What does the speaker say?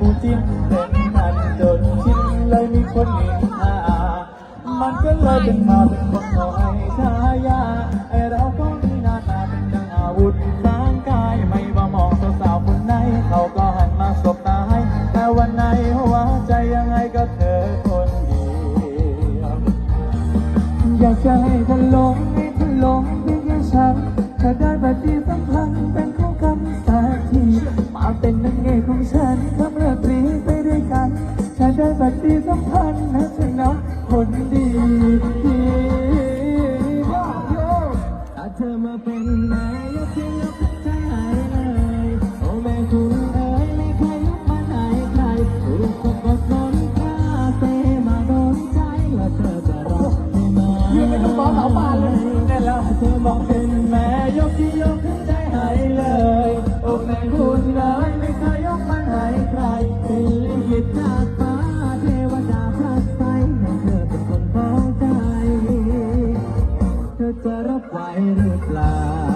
ผู้จิ้มเป็นกันโดนทิ้งเลยมีคนนินทามันก็เลยเป็นมาเป็นคนขอให้ชายาไอเราก็มีหน้าตาเป็นดังอาวุธร่างกายไม่ว่ามองสาวๆคนไหนเขาก็หันมาสบตาให้แต่วันไหนหัวใจยังไงก็เธอคนเดียวอยากจะให้เธอลงให้เธอลงเพียงแค่ฉันเธอได้แบบที่สำคัญเป็นคู่กันสักทีมาเป็นนัก ดดีสัมพันธ์นะสินะคนดีดีว่าโยถ้าเธอมาเป็นนายกที่ยกใจเลยโอ้แม่คุณเอ๋ยไม่เคยยกมาไหนใครถูกกดกดล้นกล้าเตมาโดนใจแล้วเธอจะรักไม่มายืนเป็นลูกบอลเหลาปานเลยได้แล้วเธอบอกเป็นแม่ยกที่ยกใจหายเลย โอ้แม่คุณเอ๋ยไม่เคยยกมาไหน ไว้หรือเปล่า